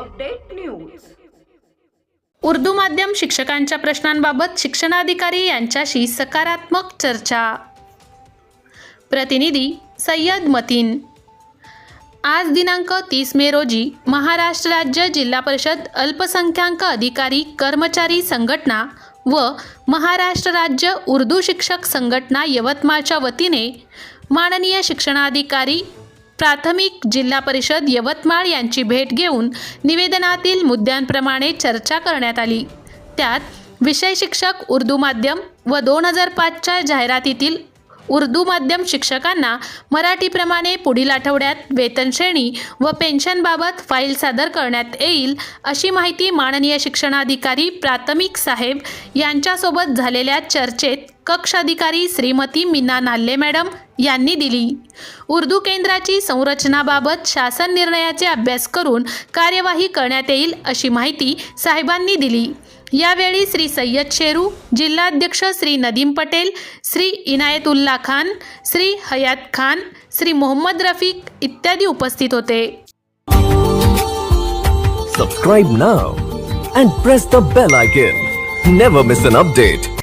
Update news Urdu माध्यम शिक्षकांच्या प्रश्नांबाबत शिक्षणाधिकारी यांच्याशी सकारात्मक चर्चा. प्रतिनिधी सय्यद मतीन. आज दिनांक तीस मे रोजी महाराष्ट्र राज्य जिल्हा परिषद अल्पसंख्याक अधिकारी कर्मचारी संघटना व महाराष्ट्र राज्य उर्दू शिक्षक संघटना यवतमाळच्या वतीने माननीय शिक्षणाधिकारी प्राथमिक जिल्हा परिषद यवतमाळ यांची भेट घेऊन निवेदनातील मुद्द्यांप्रमाणे चर्चा करण्यात आली. त्यात विषय शिक्षक उर्दू माध्यम व दोन हजार पाचच्या जाहिरातीतील उर्दू माध्यम शिक्षकांना मराठीप्रमाणे पुढील आठवड्यात वेतनश्रेणी व पेन्शनबाबत फाईल सादर करण्यात येईल अशी माहिती माननीय शिक्षणाधिकारी प्राथमिक साहेब यांच्यासोबत झालेल्या चर्चेत कक्ष अधिकारी श्रीमती मीना नाल्ले मॅडम यांनी दिली. उर्दू केंद्राची संरचनाबाबत शासन निर्णयाचे अभ्यास करून कार्यवाही करण्यात येईल अशी माहिती साहेबांनी दिली. यावेळी श्री सय्यद शेरू जिल्हाध्यक्ष श्री नदीम पटेल श्री इनायतुल्ला खान श्री हयात खान श्री मोहम्मद रफीक इत्यादी उपस्थित होते. Subscribe now and press the bell icon never miss an update